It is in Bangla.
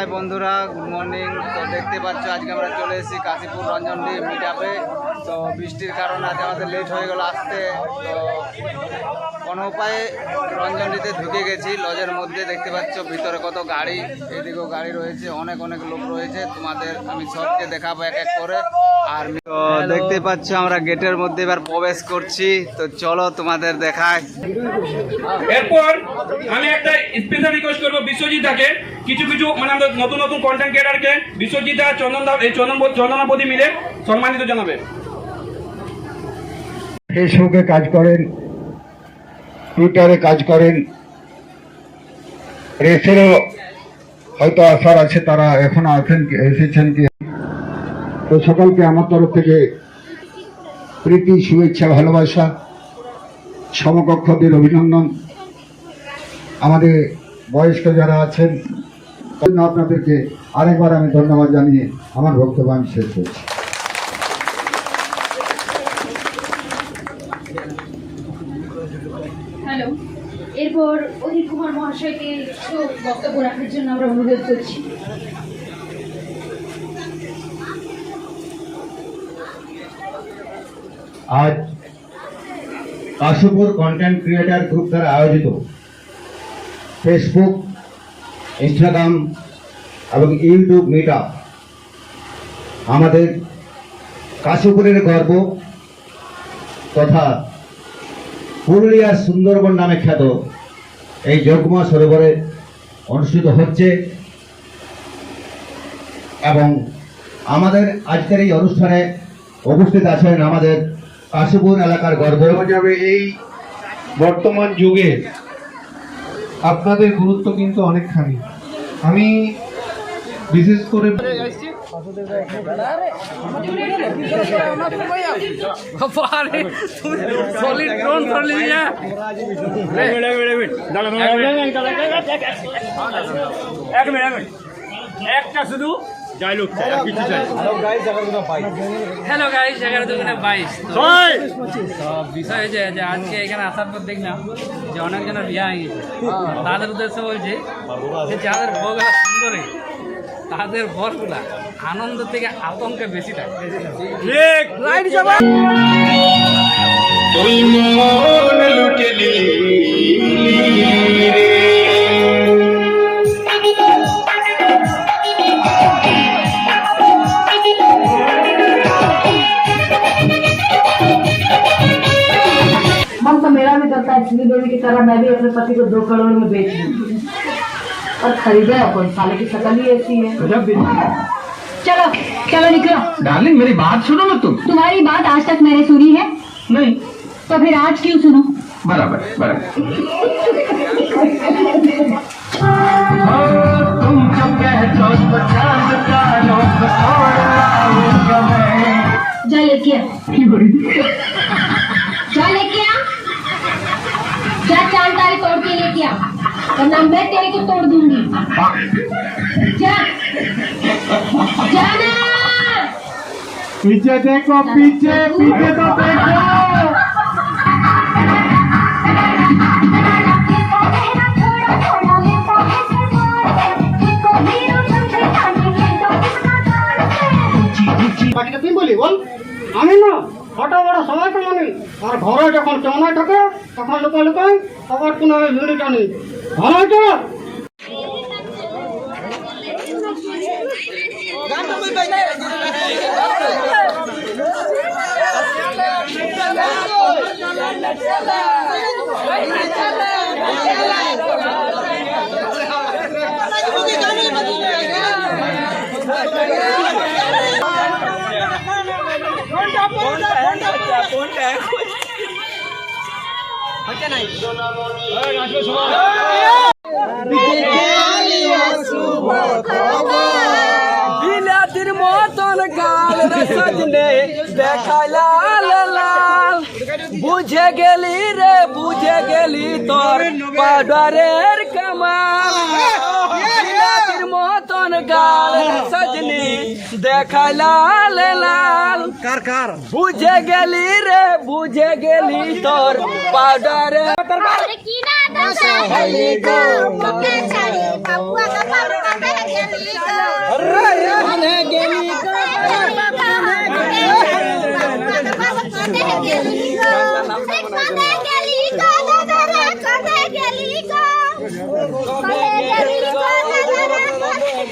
হাই বন্ধুরা গুড মর্নিং তো দেখতে পাচ্ছ আজকে আমরা চলে এসেছি কাশীপুর রঞ্জনডি মিট আপে তো বৃষ্টির কারণে আজ আমাদের লেট হয়ে গেল আসতে। তো কোনো উপায়ে রঞ্জনডিতে ঢুকে গেছি লজের মধ্যে দেখতে পাচ্ছ ভিতরে কত গাড়ি এদিকেও গাড়ি রয়েছে অনেক অনেক লোক রয়েছে। তোমাদের আমি সবকে দেখাবো এক এক করে। আর তো দেখতে পাচ্ছ আমরা গেটের মধ্যে এবার প্রবেশ করছি। তো চলো তোমাদের দেখায় এরপর আমি একটা স্পেশাল রিকোয়েস্ট করব বিশ্বজিৎ দাকে। কিছু কিছু মানে আমাদের নতুন নতুন কন্টেন্ট ক্রিয়েটারকে বিশ্বজিৎ দা চন্দন দা এই চন্দন চন্দনাপতি মিলে সম্মানিত জানাবে। ফেসবুকে কাজ করেন, টুইটারে কাজ করেন, রেসেরও হয়তো আসার আছে, তারা এখনও আছেন এসেছেন কি? তো সকলকে আমার তরফ থেকে প্রীতি, শুভেচ্ছা, ভালোবাসা, সমকক্ষদের অভিনন্দন। আমাদের বয়স্ক যারা আছেন আপনাদেরকে আরেকবার আমি ধন্যবাদ জানিয়ে আমার বক্তব্য আমি শেষ করছি। হ্যালো। এরপর অধীর কুমার মহাশয়কে একটু বক্তব্য রাখার জন্য আমরা অনুরোধ করছি। আজ কাশীপুর কন্টেন্ট ক্রিয়েটার গ্রুপ দ্বারা আয়োজিত ফেসবুক ইনস্টাগ্রাম এবং ইউটিউব মিট আমাদের কাশীপুরের গর্ব তথা পুরুলিয়ার সুন্দরবন নামে খ্যাত এই যোগমা সরোবরে অনুষ্ঠিত হচ্ছে এবং আমাদের আজকের এই অনুষ্ঠানে উপস্থিত আছেন আমাদের কাশীপুর এলাকার গর্ব। যাবে এই বর্তমান যুগে আপনাদের গুরুত্ব কিন্তু অনেকখানি। আমি বিশেষ করে একটা শুধু ডায়লগ চাই আর কিছু চাই। হ্যালো গাইস এগারো দুগুণে বাইশ। বিষয় হয়েছে যে আজকে এখানে আসার পর দেখলাম যে অনেকজনের বিয়ে হয়ে গেছে। তাদের উদ্দেশ্যে বলছে যে যাদের বউগুলা সুন্দরী তাদের বরগুলা আনন্দ থেকে আতঙ্কে বেশি থাকে। তুই মন करता है इसलिए देवी की तरह मैं भी अपने पति को दो करोड़ में बेच लूँ और खरीदे अपन साले की शक्ल ही ऐसी है। चलो चलो निकलो। डार्लिंग मेरी बात सुनो ना तुम। तुम्हारी बात आज तक मैंने सुनी है। नहीं। तो फिर आज क्यों सुनो? बराबर बराबर। तुम जो कहते हो पचास कालों को छोड़ आऊँगा मैं जा लेके आ की बड़ी जा लेके आ जा चाल तारी तोड़ के लेके वरना मैं तेरे को तोड़ दूँगी। जा। जाना। पीछे देखो, पीछे पीछे तो देखो। যখন সময় থাকে তখন লুকো লুকোই আবার কোনো ভিড় টানি ভালো হয়েছে? Ponte, ponte, ponte. বিলাতির মতন গাল সজনে দেখাই লাল বুঝে গেলি রে বুঝে গেলি তোর পাউডারের কামাল। বিলাতির মতন গাল সজনি দেখাই লাল লাল। কার কার বুঝে গেলি রে বুঝে গেলি তোর পাউডার গেলি গো